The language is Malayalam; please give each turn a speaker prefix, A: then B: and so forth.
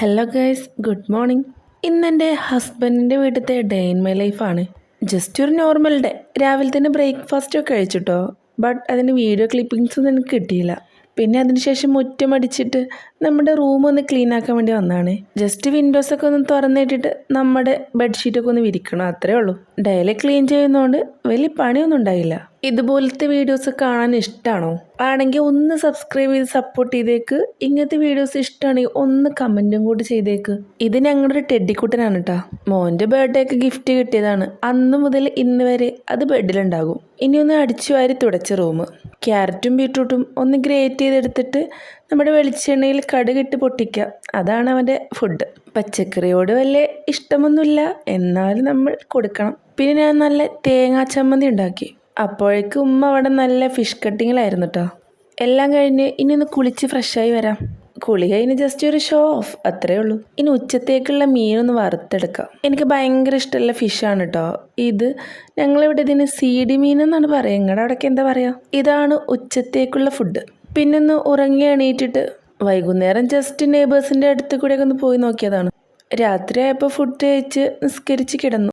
A: ഹലോ ഗൈസ് ഗുഡ് മോർണിംഗ് ഇന്ന് എന്റെ ഹസ്ബൻഡിന്റെ വീട്ടിലത്തെ ഡേ ഇൻ മൈ ലൈഫാണ് ജസ്റ്റ് ഒരു നോർമൽ ഡേ രാവിലെ തന്നെ ബ്രേക്ക്ഫാസ്റ്റ് ഒക്കെ കഴിച്ചിട്ടോ. ബട്ട് അതിന്റെ വീഡിയോ ക്ലിപ്പിങ്സ് ഒന്നും എനിക്ക് കിട്ടിയില്ല. പിന്നെ അതിനുശേഷം മുറ്റം അടിച്ചിട്ട് നമ്മുടെ റൂം ഒന്ന് ക്ലീൻ ആക്കാൻ വേണ്ടി വന്നതാണ്. ജസ്റ്റ് വിൻഡോസ് ഒക്കെ ഒന്ന് തുറന്നിട്ടിട്ട് നമ്മുടെ ബെഡ്ഷീറ്റൊക്കെ ഒന്ന് വിരിക്കണം. അത്രേ ഉള്ളൂ. ഡെയിലി ക്ലീൻ ചെയ്യുന്നതുകൊണ്ട് വലിയ പണിയൊന്നും ഉണ്ടായില്ല. ഇതുപോലത്തെ വീഡിയോസ് കാണാൻ ഇഷ്ടമാണോ ആണെങ്കിൽ ഒന്ന് സബ്സ്ക്രൈബ് ചെയ്ത് സപ്പോർട്ട് ചെയ്തേക്ക്. ഇങ്ങനത്തെ വീഡിയോസ് ഇഷ്ടമാണെങ്കിൽ ഒന്ന് കമന്റും കൂടി ചെയ്തേക്ക്. ഇത് ഞങ്ങളുടെ ടെഡിക്കുട്ടനാണ് കേട്ടോ മോന്റെ ബർത്ത്ഡേക്ക് ഗിഫ്റ്റ് കിട്ടിയതാണ്. അന്ന് മുതൽ ഇന്ന് വരെ അത് ബെഡിലുണ്ടാകും ഇനി ഒന്ന് അടിച്ചു വാരി തുടച്ച റൂം. ക്യാരറ്റും ബീട്രൂട്ടും ഒന്ന് ഗ്രേറ്റ് ചെയ്തെടുത്തിട്ട് നമ്മുടെ വെളിച്ചെണ്ണയിൽ കടുകിട്ട് പൊട്ടിക്കുക. അതാണ് അവന്റെ ഫുഡ് പച്ചക്കറിയോട് വലിയ ഇഷ്ടമൊന്നുമില്ല. എന്നാലും നമ്മൾ കൊടുക്കണം. പിന്നെ ഞാൻ നല്ല തേങ്ങാ ചമ്മന്തി ഉണ്ടാക്കി. അപ്പോഴേക്കും ഉമ്മ അവിടെ നല്ല ഫിഷ് കട്ടിങ്ങിലായിരുന്നു കേട്ടോ എല്ലാം കഴിഞ്ഞ് ഇനി ഒന്ന് കുളിച്ച് ഫ്രഷായി വരാം. കുളി കഴിഞ്ഞ് ജസ്റ്റ് ഒരു ഷോ ഓഫ് അത്രേ ഉള്ളൂ. ഇനി ഉച്ചത്തേക്കുള്ള മീനൊന്ന് വറുത്തെടുക്കാം. എനിക്ക് ഭയങ്കര ഇഷ്ടമുള്ള ഫിഷാണ് കേട്ടോ ഇത് ഞങ്ങളിവിടെ ഇതിന് സീഡി മീൻ എന്നാണ് പറയുക. നിങ്ങളുടെ അവിടേക്ക് എന്താ പറയുക ഇതാണ് ഉച്ചത്തേക്കുള്ള ഫുഡ് പിന്നെ ഒന്ന് ഉറങ്ങി എണീറ്റിട്ട് വൈകുന്നേരം ജസ്റ്റ് നെയ്ബേഴ്സിന്റെ അടുത്ത് കൂടെയൊക്കെ ഒന്ന് പോയി നോക്കിയതാണ്. രാത്രിയായപ്പോൾ ഫുഡ് കഴിച്ച് നിസ്കരിച്ച് കിടന്നു.